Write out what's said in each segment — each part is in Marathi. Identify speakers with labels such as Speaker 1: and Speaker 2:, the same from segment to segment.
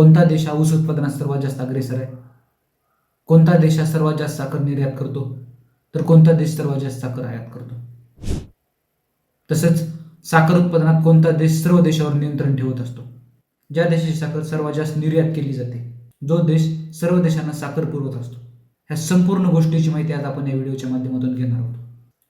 Speaker 1: कोणता देश हा ऊस उत्पादनात सर्वात जास्त अग्रेसर आहे? कोणता देश हा सर्वात जास्त साखर निर्यात करतो? तर कोणता देश सर्वात जास्त साखर आयात करतो? तसंच साखर उत्पादनात कोणता देश सर्व देशावर नियंत्रण ठेवत असतो? ज्या देशाची साखर सर्वात जास्त निर्यात केली जाते जो देश सर्व देशांना साखर पुरवत असतो. ह्या संपूर्ण गोष्टीची माहिती आज आपण या व्हिडिओच्या माध्यमातून घेणार आहोत.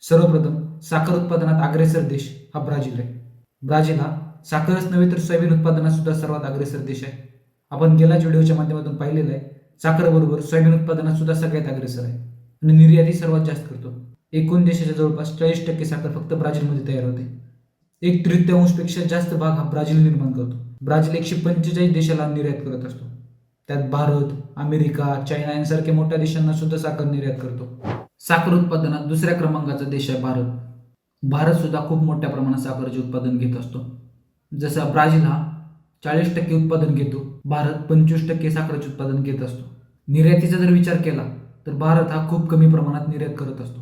Speaker 1: सर्वप्रथम साखर उत्पादनात अग्रेसर देश हा ब्राझील आहे. ब्राझील हा साखरच नव्हे तर सोयाबीन उत्पादनात सुद्धा सर्वात अग्रेसर देश आहे. आपण गेल्याच व्हिडिओच्या माध्यमातून पाहिलेलं आहे. साखरेबरोबर सोयाबीन उत्पादनात सुद्धा सगळ्यात अग्रेसर आहे. आणि निर्यातही सर्वात जास्त करतो. एकूण देशाच्या जवळपास चाळीस टक्के साखर फक्त ब्राझीलमध्ये तयार होते. एक तृतीयांशपेक्षा जास्त भाग हा ब्राझील निर्माण करतो. ब्राझील एकशे पंचेचाळीस देशाला निर्यात करत असतो. त्यात भारत अमेरिका चायना यांसारख्या मोठ्या देशांना सुद्धा साखर निर्यात करतो. साखर उत्पादनात दुसऱ्या क्रमांकाचा देश आहे भारत. भारत सुद्धा खूप मोठ्या प्रमाणात साखरेचे उत्पादन घेत असतो. जसा ब्राझील हा चाळीस टक्के उत्पादन घेतो. भारत पंचवीस टक्के साखरेचे उत्पादन घेत असतो. निर्यातीचा जर विचार केला तर भारत हा खूप कमी प्रमाणात निर्यात करत असतो.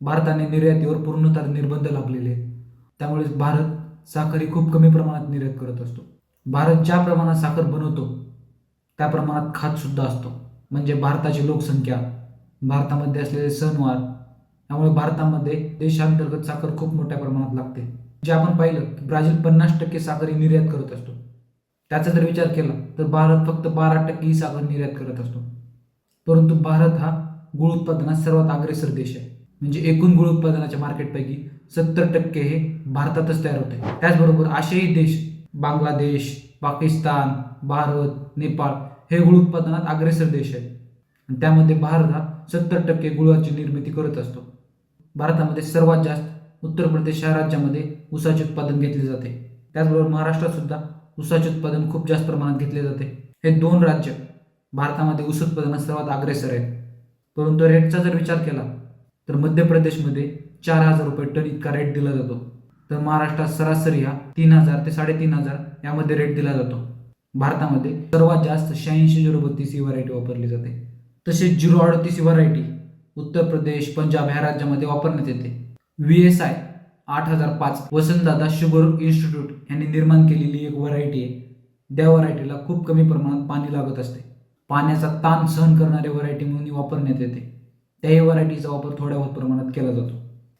Speaker 1: भारताने निर्यातीवर पूर्णतः निर्बंध लाभलेले आहेत. त्यामुळे भारत साखर ही खूप कमी प्रमाणात निर्यात करत असतो. भारत ज्या प्रमाणात साखर बनवतो त्या प्रमाणात खातसुद्धा असतो. म्हणजे भारताची लोकसंख्या भारतामध्ये असलेले सणवार त्यामुळे भारतामध्ये देशांतर्गत साखर खूप मोठ्या प्रमाणात लागते. जे आपण पाहिलं की ब्राझील पन्नास टक्के साखर ही निर्यात करत असतो. त्याचा जर विचार केला तर भारत फक्त बारा टक्के ही साखर निर्यात करत असतो. परंतु भारत हा गुळ उत्पादनात सर्वात अग्रेसर देश आहे. म्हणजे एकूण गुळ उत्पादनाच्या मार्केटपैकी सत्तर टक्के हे भारतातच तयार होते त्याचबरोबर असेही देश बांगलादेश पाकिस्तान भारत नेपाळ हे गुळ उत्पादनात अग्रेसर देश आहेत. आणि त्यामध्ये भारत हा सत्तर टक्के गुळाची निर्मिती करत असतो. भारतामध्ये सर्वात जास्त उत्तर प्रदेश या राज्यामध्ये ऊसाचे उत्पादन घेतले जाते. त्याचबरोबर महाराष्ट्रात सुद्धा ऊसाचे उत्पादन खूप जास्त प्रमाणात घेतले जाते. हे दोन राज्य भारतामध्ये ऊस उत्पादनात सर्वात अग्रेसर आहेत. परंतु रेटचा जर विचार केला तर मध्य प्रदेशमध्ये चार हजार रुपये टन इतका रेट दिला जातो. तर महाराष्ट्रात सरासरी हा तीन हजार ते साडेतीन हजार यामध्ये रेट दिला जातो. भारतामध्ये सर्वात जास्त शहाऐंशी झिरो बत्तीस ही व्हरायटी वापरली जाते. तसेच झिरो अडतीस ही व्हरायटी उत्तर प्रदेश पंजाब ह्या राज्यामध्ये वापरण्यात येते. व्ही एस आय आठ हजार पाच वसंतदादा शुगर इन्स्टिट्यूट यांनी निर्माण केलेली एक व्हरायटी आहे. त्या व्हरायटीला खूप कमी प्रमाणात पाणी लागत असते. पाण्याचा ताण सहन करणारी व्हरायटी म्हणून वापरण्यात येते. त्याही व्हरायटीचा वापर थोड्या बहुत प्रमाणात केला जातो.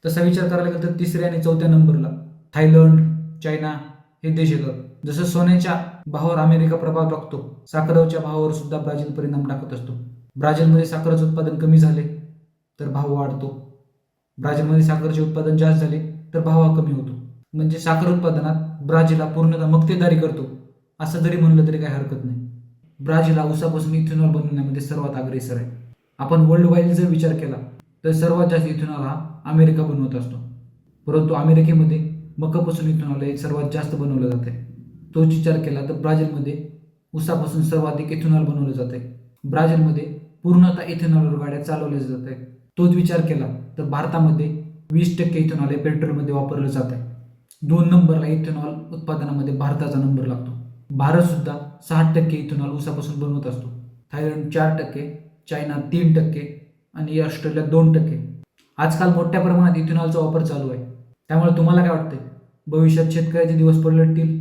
Speaker 1: तसा विचार करायला गेला तर तिसऱ्या आणि चौथ्या नंबरला थायलंड चायना हे देश येतात. जसं सोन्याच्या भावावर अमेरिका प्रभाव टाकतो साखरेच्या भावावर सुद्धा ब्राझील परिणाम टाकत असतो. ब्राझीलमध्ये साखरेचं उत्पादन कमी झाले तर भाव वाढतो. ब्राझीलमध्ये साखरेचे उत्पादन जास्त झाले तर भावा कमी होतो. म्हणजे साखर उत्पादनात ब्राझील हा पूर्णतः मक्तेदारी करतो असं जरी म्हणलं तरी काही हरकत नाही. ब्राझील हा इथेनॉल बनवण्यामध्ये सर्वात अग्रेसर आहे. आपण वर्ल्ड वाईड जर विचार केला तर सर्वात जास्त इथेनॉल हा अमेरिका बनवत असतो. परंतु अमेरिकेमध्ये मकापासून इथेनॉल हे सर्वात जास्त बनवलं जात आहे. तोच विचार केला तर ब्राझीलमध्ये उसापासून सर्वाधिक इथेनॉल बनवलं जाते ब्राझीलमध्ये पूर्णतः इथेनॉलवर गाड्या चालवल्या जात आहेत. तोच विचार केला तर भारतामध्ये वीस टक्के इथेनॉल हे पेट्रोलमध्ये वापरलं जात आहे. दोन नंबरला इथेनॉल उत्पादनामध्ये भारताचा नंबर लागतो. भारतसुद्धा सहा टक्के इथेनॉल ऊसापासून बनवत असतो. थायलंड चार टक्के चायना तीन टक्के आणि ऑस्ट्रेलिया दोन टक्के. आजकाल मोठ्या प्रमाणात इथेनॉलचा वापर चालू आहे. त्यामुळे तुम्हाला काय वाटते भविष्यात शेतकऱ्याचे दिवस पलटतील?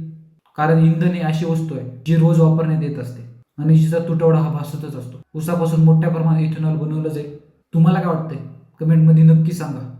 Speaker 1: कारण इंधन ही अशी वस्तू आहे जी रोज वापरण्यात येत असते. आणि जिचा तुटवडा हा भासतच असतो. ऊसापासून मोठ्या प्रमाणात इथेनॉल बनवलं जाईल. तुम्हाला काय वाटतंय? कमेंटमध्ये नक्की सांगा.